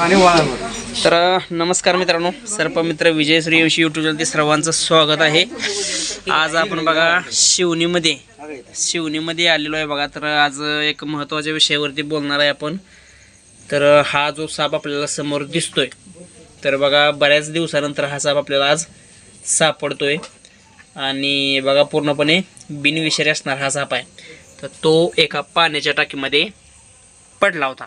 आणि वाळावर तर नमस्कार मित्रांनो सर्पमित्र विजय सूर्यवंशी यूट्यूब चॅनल सर्वांचं स्वागत आहे. आज आपण बघा शिवनीमध्ये शिवनीमध्ये आलेलो आहे बघा. तर आज एक महत्त्वाच्या विषयावरती बोलणार आहे आपण. तर हा जो साप आपल्याला समोर दिसतोय तर बघा बऱ्याच दिवसानंतर हा साप आपल्याला आज सापडतोय. आणि बघा पूर्णपणे बिनविषारी असणार हा साप आहे. तर तो एका पाण्याच्या टाकीमध्ये पडला होता.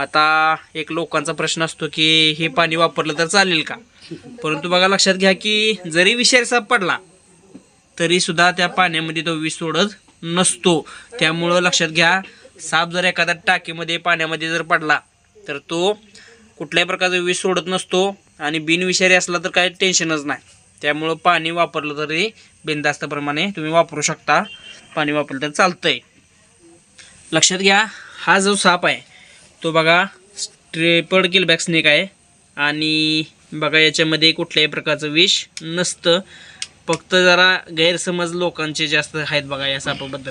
आता एक लोकांचा प्रश्न असतो की हे पाणी वापरलं तर चालेल का? परंतु बघा लक्षात घ्या की जरी विषारी साप पडला तरी सुद्धा त्या पाण्यामध्ये तो विष सोडत नसतो. त्यामुळं लक्षात घ्या साप जर एखाद्या टाकीमध्ये पाण्यामध्ये जर पडला तर तो कुठल्याही प्रकारचं विष सोडत नसतो आणि बिनविषारी असला तर काही टेन्शनच नाही. त्यामुळं पाणी वापरलं तरी बिनधास्तप्रमाणे तुम्ही वापरू शकता. पाणी वापरलं तर चालतंय. लक्षात घ्या हा जो साप आहे तो बघा स्ट्रेपड किलबॅक स्नेक आहे. आणि बघा याच्यामध्ये कुठल्याही प्रकारचं विष नसतं. फक्त जरा गैरसमज लोकांचे जास्त आहेत बघा या सापाबद्दल.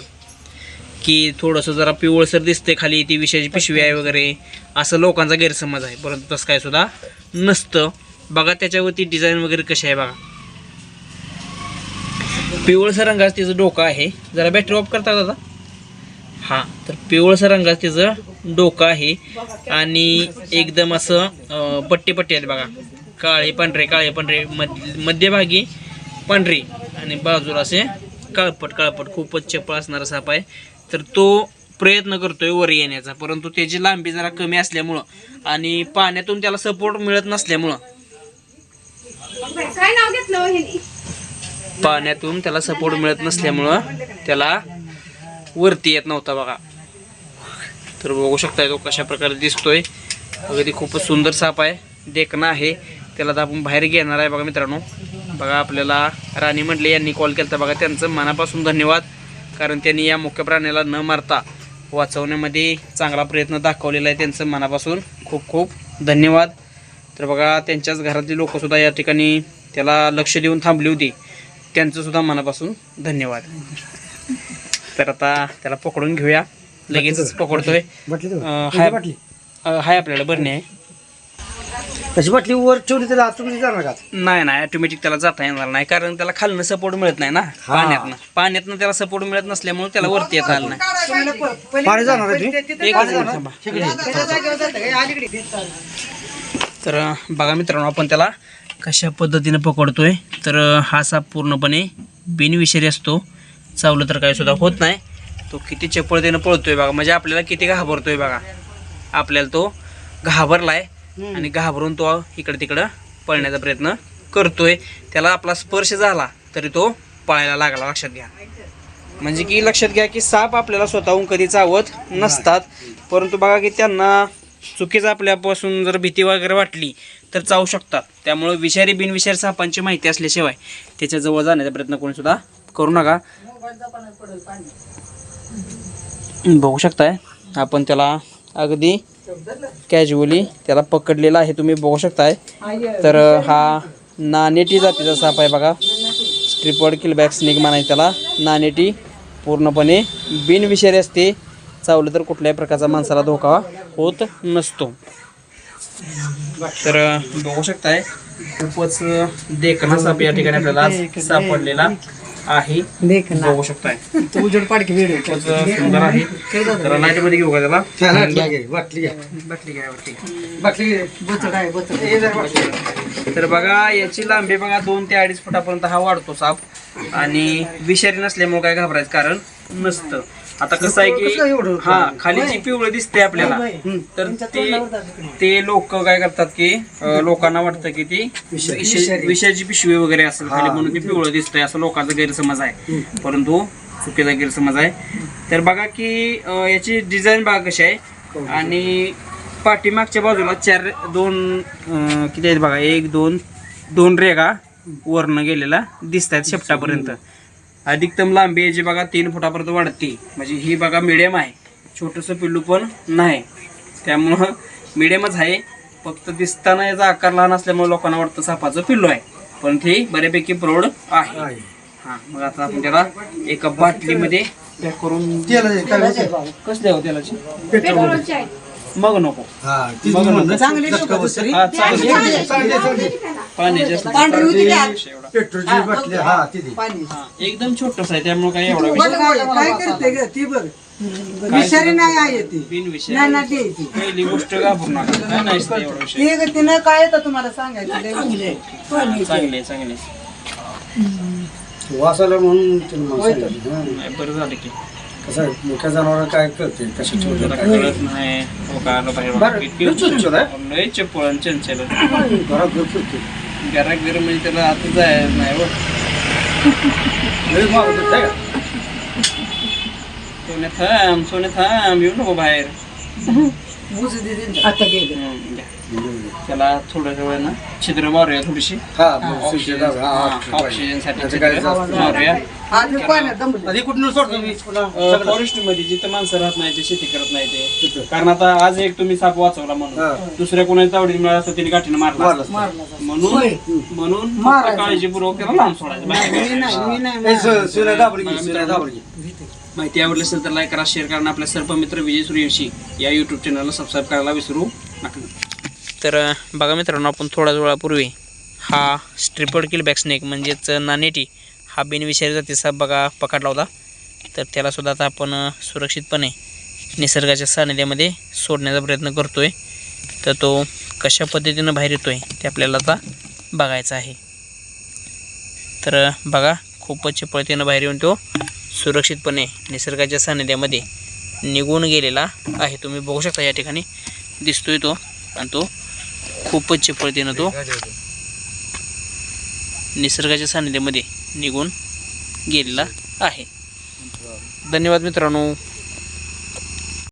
की थोडंसं जरा पिवळसर दिसते खाली ती विषयाची पिशवी आहे वगैरे. असं लोकांचा गैरसमज आहे. परंतु तसं काय सुद्धा नसतं. बघा त्याच्यावरती डिझाईन वगैरे कशी आहे बघा. पिवळसर रंगाचं तिचं डोकं आहे. जरा बॅटरी ऑफ करता दादा? हां तर पिवळसर रंगाचं तिचं डोकं आहे. आणि एकदम असं पट्टी पट्टी आहेत बघा. काळे पांढरे काळे पांढरे मध मध्यभागी पांढरी. आणि बाजूला असे काळपट काळपट खूपच चपळ असणारा साप आहे. तर तो प्रयत्न करतोय वर येण्याचा. परंतु त्याची लांबी जरा कमी असल्यामुळं आणि पाण्यातून त्याला सपोर्ट मिळत नसल्यामुळं? पाण्यातून त्याला सपोर्ट मिळत नसल्यामुळं त्याला वरती येत नव्हता बघा. तर बघू शकताय तो कशा प्रकारे दिसतोय. अगदी खूपच सुंदर साप आहे. देखणं आहे. त्याला तर आपण बाहेर घेणार आहे बघा मित्रांनो. बघा आपल्याला राणी म्हटले यांनी कॉल केला बघा. त्यांचं मनापासून धन्यवाद. कारण त्यांनी या मुख्य प्राण्याला न मारता वाचवण्यामध्ये चांगला प्रयत्न दाखवलेला आहे त्यांचं मनापासून. खूप खूप धन्यवाद. तर बघा त्यांच्याच घरातली लोकंसुद्धा या ठिकाणी त्याला लक्ष देऊन थांबली होती. त्यांचंसुद्धा मनापासून धन्यवाद. तर आता त्याला पकडून घेऊया. लगेचच पकडतोय. बाटली देऊ? अं, कोणती हाय बाटली? अं, हाय आपल्याला बरणी आहे. तशी बाटली? वर ठेवली त्याला आतून जाणार का? नाही नाही ऑटोमॅटिक त्याला जाता येणार नाही कारण त्याला खालनं सपोर्ट मिळत नाही ना पाण्यातनं. पाण्यातनं त्याला सपोर्ट मिळत नसल्यामुळे त्याला वरती येता आलं नाही. पाणी जाणार आहे तुम्ही? एकच मिनिट थांबा. तर अं, बघा मित्रांनो आपण त्याला कशा पद्धतीनं पकडतोय. तर अं, हा साप पूर्णपणे बिनविषारी असतो. चावलं तर काही सुद्धा होत नाही. तो किती चपळतेनं पळतोय बघा. म्हणजे आपल्याला किती घाबरतोय बघा. आपल्याला तो घाबरलाय आणि घाबरून तो इकडं तिकडं पळण्याचा प्रयत्न करतोय. त्याला आपला स्पर्श झाला तरी तो पळायला लागला. लक्षात घ्या. म्हणजे की लक्षात घ्या की साप आपल्याला स्वतःहून कधी चावत नसतात. परंतु बघा की त्यांना चुकीचं आपल्यापासून जर भीती वगैरे वाटली तर चावू शकतात. त्यामुळे विषारी बिनविषारी सापांची माहिती असल्याशिवाय त्याच्याजवळ जाण्याचा प्रयत्न कोणी सुद्धा करू नका. बघू शकताय. आपण त्याला अगदी कॅज्युअली त्याला पकडलेला आहे तुम्ही बघू शकताय. तर हा नानेटी जातीचा साप आहे बघा. स्ट्रिपड किलबॅक स्नेक म्हणायचं त्याला. नानेटी पूर्णपणे बिनविषारी असते. चावलं तर कुठल्याही प्रकारचा माणसाला धोका होत नसतो. तर बघू शकताय. खूपच देखणा साप या ठिकाणी आपल्याला सापडलेला. आहे. बघू शकताय. तू उजेड पाडकी वेळ खूपच सुंदर आहे. तर लाइटमध्ये घेऊ का त्याला? तर बघा याची लांबी बघा दोन ते अडीच फुटापर्यंत हा वाढतो साप. आणि विषारी नसल्यामुळे काय घाबरायचं कारण नसतं. आता कसं आहे? की हा खाली जी पिवळं दिसते आपल्याला तर ते ते लोक काय करतात की लोकांना वाटतं की ती विष- विषाची पिशवी वगैरे असेल खाली म्हणून ती पिवळं दिसतंय असं लोकांचा गैरसमज आहे. परंतु चुकीचा गैरसमज आहे. तर बघा की याची डिझाईन बघा कशी आहे. आणि पाठीमागच्या बाजूला चार दोन किती आहेत बघा? एक दोन दोन रेगा वरनं गेलेला दिसत आहेत शेपटापर्यंत. अधिकतम लांबी याची बघा तीन फुटापर्यंत वाढते. म्हणजे ही बघा मिडियम आहे. छोटंसं पिल्लू पण नाही. त्यामुळं मिडियमच आहे. फक्त दिसताना याचा आकार लहान असल्यामुळे लोकांना वाटतं सापाचं पिल्लू आहे. पण ते बऱ्यापैकी प्रौढ आहे. हा मग आता आपण त्याला एका बाटलीमध्ये पॅक करून आहे? कसल्या हो त्याला आहे मग नको. हा म्हणलं. चांगली ठेवू का दुसरी? हा चांगली चांगली, चांगली. पाणी जास्त. पांढरी होती की आत? एवढा. पेट्रोलची बाटली हा ती दे. पाणी हा, एकदम छोटस आहे त्यामुळे काही एवढा विषय काय काय करते ग ती. बघ विषारी नाही आहे ती. बिनविषय नाही ना पहिली गोष्ट घाबरू नका. काय नाही असतं एवढा विषय ते ग तिनं काय येतं तुम्हाला सांगायचं? लय म्हणजे. चांगले चांगले वासाला म्हणून तिने मला सांगितलं. हा. नाही, बरं झालं की. कसं आहे, मुख्य जनावर काय करते कशी काय कळत नाही हो का आलं बाहेर बरं, किती चंचल आहे. चंचल घरात घर फिरते. घरात घर म्हणजे त्याला आता जायचं नाही हो होते, काय? सोने थांब सोने थांब येऊ नको बाहेर ऊस दे दे. आता गेले हम्म, घ्या. त्याला थोडं वेळ ना छिद्र मारूया थोडीशी हा मग ऑक्सिजन हा, हा, साठी. मारूया आज मी पाण्यात दमले आधी कुठून सोडतो मी? पुन्हा सगळं. फॉरेस्टमध्ये जिथं माणसं राहत नाही ते शेती करत नाही ते. कारण आता आज एक तुम्ही साप वाचवला म्हणून. दुसऱ्या कोणाची तावडी मिळाला असता तिने गाठीनं मारला म्हणून म्हणून. काळजीपूर्वक त्याला लांब सोडायचं. माहिती आवडली असेल तर लाईक करा शेअर करा आणि आपल्या सर्प मित्र विजय सूर्यवंशी या यूट्यूब चॅनलला सबस्क्राईब करायला विसरू नका. तर बघा मित्रांनो आपण थोड्या वेळापूर्वी हा स्ट्रिपड किल बॅक स्नेक म्हणजेच नानेटी हा बिनविषारी तिसा बघा पकडला होता. तर त्यालासुद्धा आता आपण सुरक्षितपणे निसर्गाच्या सानिध्यामध्ये सोडण्याचा प्रयत्न करतो आहे तर तो कशा पद्धतीनं बाहेर येतो आहे ते आपल्याला आता बघायचं आहे. तर बघा खूपच चपळतेनं बाहेर येऊन तो सुरक्षितपणे निसर्गाच्या सानिध्यामध्ये निघून गेलेला आहे. तुम्ही बघू शकता या ठिकाणी दिसतोय तो. आणि तो खूपच चपळतेनं तो निसर्गाच्या सानिध्यामध्ये निघून गेलेला आहे. धन्यवाद मित्रांनो.